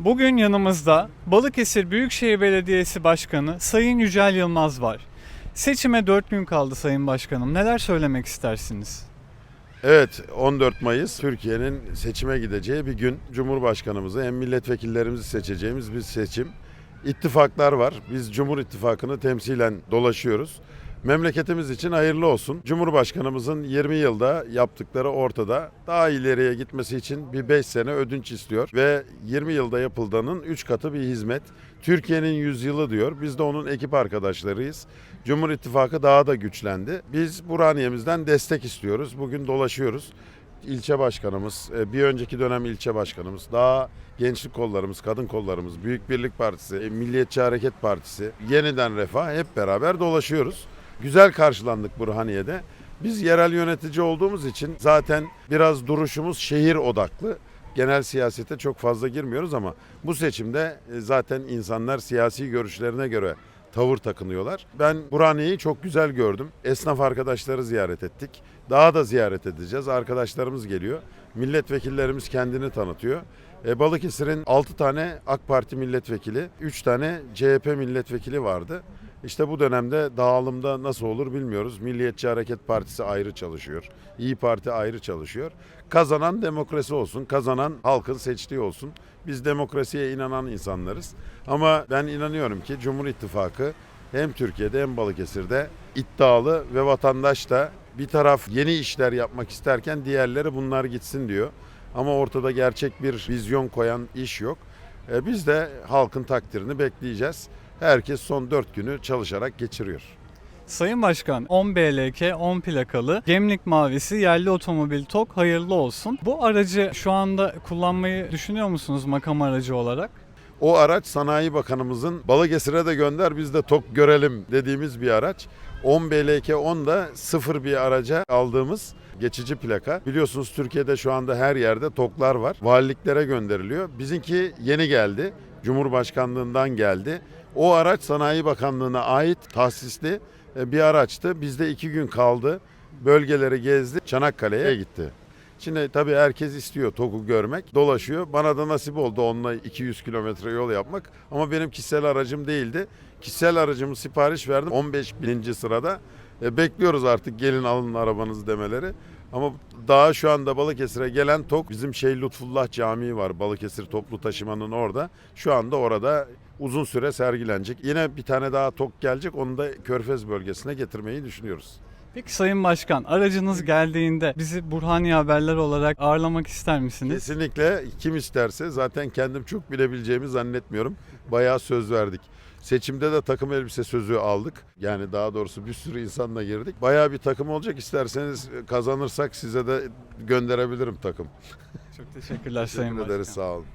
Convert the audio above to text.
Bugün yanımızda Balıkesir Büyükşehir Belediyesi Başkanı Sayın Yücel Yılmaz var. Seçime 4 gün kaldı Sayın Başkanım. Neler söylemek istersiniz? Evet 14 Mayıs Türkiye'nin seçime gideceği bir gün. Cumhurbaşkanımızı hem milletvekillerimizi seçeceğimiz bir seçim. İttifaklar var. Biz Cumhur İttifakı'nı temsilen dolaşıyoruz. Memleketimiz için hayırlı olsun. Cumhurbaşkanımızın 20 yılda yaptıkları ortada. Daha ileriye gitmesi için bir 5 sene ödünç istiyor ve 20 yılda yapıldığının 3 katı bir hizmet. Türkiye'nin yüzyılı diyor. Biz de onun ekip arkadaşlarıyız. Cumhur İttifakı daha da güçlendi. Biz Burhaniye'mizden destek istiyoruz. Bugün dolaşıyoruz. İlçe başkanımız, e, bir önceki dönem ilçe başkanımız, daha gençlik kollarımız, kadın kollarımız, Büyük Birlik Partisi, Milliyetçi Hareket Partisi, Yeniden Refah hep beraber dolaşıyoruz. Güzel karşılandık Burhaniye'de. Biz yerel yönetici olduğumuz için zaten biraz duruşumuz şehir odaklı. Genel siyasete çok fazla girmiyoruz ama bu seçimde e, zaten insanlar siyasi görüşlerine göre tavır takınıyorlar. Ben Burhaniye'yi çok güzel gördüm. Esnaf arkadaşları ziyaret ettik. Daha da ziyaret edeceğiz. Arkadaşlarımız geliyor. Milletvekillerimiz kendini tanıtıyor. E, Balıkesir'in 6 tane AK Parti milletvekili, 3 tane CHP milletvekili vardı. İşte bu dönemde dağılımda nasıl olur bilmiyoruz. Milliyetçi Hareket Partisi ayrı çalışıyor. İyi Parti ayrı çalışıyor. Kazanan demokrasi olsun, kazanan halkın seçtiği olsun. Biz demokrasiye inanan insanlarız. Ama ben inanıyorum ki Cumhur İttifakı hem Türkiye'de hem Balıkesir'de iddialı ve vatandaş da bir taraf yeni işler yapmak isterken diğerleri bunlar gitsin diyor. Ama ortada gerçek bir vizyon koyan iş yok. E, Biz de halkın takdirini bekleyeceğiz. Herkes son 4 günü çalışarak geçiriyor. Sayın Başkan 10 BLK 10 plakalı Gemlik Mavisi yerli otomobil TOK hayırlı olsun. Bu aracı şu anda kullanmayı düşünüyor musunuz makam aracı olarak? O araç Sanayi Bakanımızın Balıkesir'e de gönder biz de tok görelim dediğimiz bir araç. 10 BLK 10 da sıfır bir araca aldığımız geçici plaka. Biliyorsunuz Türkiye'de şu anda her yerde toklar var. Valiliklere gönderiliyor. Bizimki yeni geldi. Cumhurbaşkanlığından geldi. O araç Sanayi Bakanlığı'na ait tahsisli e, bir araçtı. Bizde iki gün kaldı. Bölgeleri gezdi. Çanakkale'ye gitti. Şimdi tabii herkes istiyor TOG'u görmek. Dolaşıyor. Bana da nasip oldu onunla 200 kilometre yol yapmak. Ama benim kişisel aracım değildi. Kişisel aracımı sipariş verdim 15 bininci sırada. E, bekliyoruz artık gelin alın arabanızı demeleri. Ama daha şu anda Balıkesir'e gelen TOG bizim şey Lütfullah Camii var Balıkesir toplu taşımanın orada. Şu anda orada uzun süre sergilenecek. Yine bir tane daha TOG gelecek onu da Körfez bölgesine getirmeyi düşünüyoruz. Peki Sayın Başkan aracınız geldiğinde bizi Burhaniye Haberler olarak ağırlamak ister misiniz? Kesinlikle kim isterse zaten kendim çok bilebileceğimi zannetmiyorum. Bayağı söz verdik. Seçimde de takım elbise sözü aldık. Yani daha doğrusu bir sürü insanla girdik. Bayağı bir takım olacak. İsterseniz kazanırsak size de gönderebilirim takım. Çok teşekkürler Sayın Teşekkür Başkan. ederiz sağ olun.